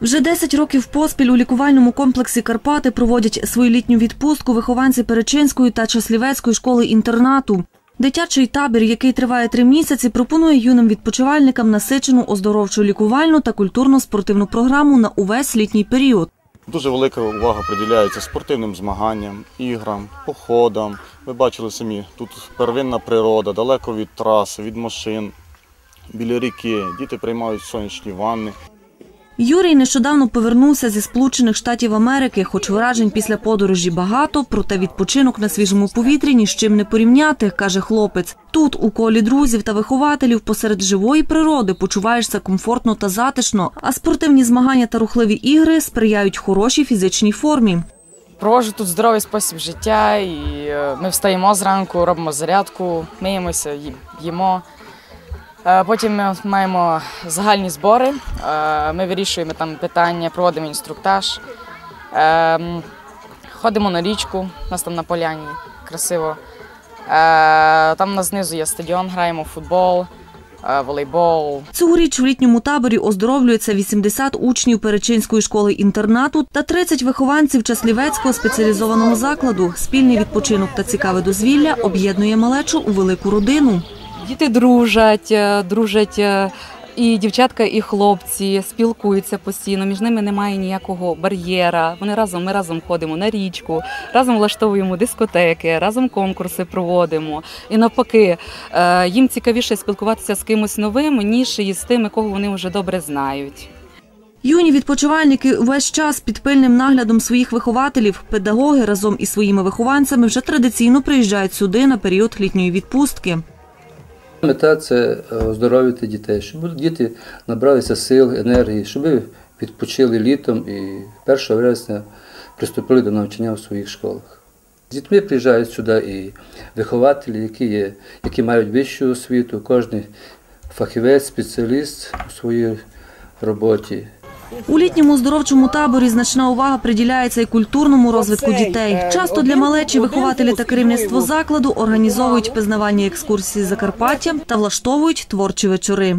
Вже 10 років поспіль у лікувальному комплексі Карпати проводять свою літню відпустку вихованці Перечинської та Часлівецької школи-інтернату. Дитячий табір, який триває три місяці, пропонує юним відпочивальникам насичену оздоровчу лікувальну та культурно-спортивну програму на увесь літній період. Дуже велика увага приділяється спортивним змаганням, іграм, походам. Ви бачили самі, тут первинна природа, далеко від траси, від машин, біля ріки. Діти приймають сонячні ванни. Юрій нещодавно повернувся зі Сполучених Штатів Америки, хоч вражень після подорожі багато, проте відпочинок на свіжому повітрі ні з чим не порівняти, каже хлопець. Тут, у колі друзів та вихователів, посеред живої природи почуваєшся комфортно та затишно, а спортивні змагання та рухливі ігри сприяють хорошій фізичній формі. Проводжу тут здоровий спосіб життя, і е, ми встаємо зранку, робимо зарядку, миємося, їмо. Е, Потім ми маємо загальні збори. е, Ми вирішуємо там питання, проводимо інструктаж. Е, Ходимо на річку, у нас там на поляні красиво. Там у нас знизу є стадіон, граємо в футбол, волейбол, Цьогоріч в літньому таборі оздоровлюється 80 учнів Перечинської школи-інтернату та 30 вихованців Часлівецького спеціалізованого закладу. Спільний відпочинок та цікаве дозвілля об'єднує малечу у велику родину. Діти дружать, е, дружать е, і дівчатка, і хлопці спілкуються постійно. Між ними немає ніякого бар'єра. Вони разом ми разом ходимо на річку, разом влаштовуємо дискотеки, разом конкурси проводимо. І навпаки, е, їм цікавіше спілкуватися з кимось новим, ніж із тими, кого вони вже добре знають. Юні відпочивальники весь час під пильним наглядом своїх вихователів, педагоги разом із своїми вихованцями вже традиційно приїжджають сюди на період літньої відпустки. Мета це е, оздоровити дітей, щоб діти набралися сил, енергії, щоб відпочили літом і 1 вересня приступили до навчання в своїх школах. З дітьми приїжджають сюди і вихователі, які, є, які мають вищу освіту, кожен фахівець, спеціаліст у своїй роботі. У літньому оздоровчому таборі значна увага приділяється і культурному розвитку дітей. Часто для малечі вихователі та керівництво закладу організовують пізнавальні екскурсії Закарпаття та влаштовують творчі вечори.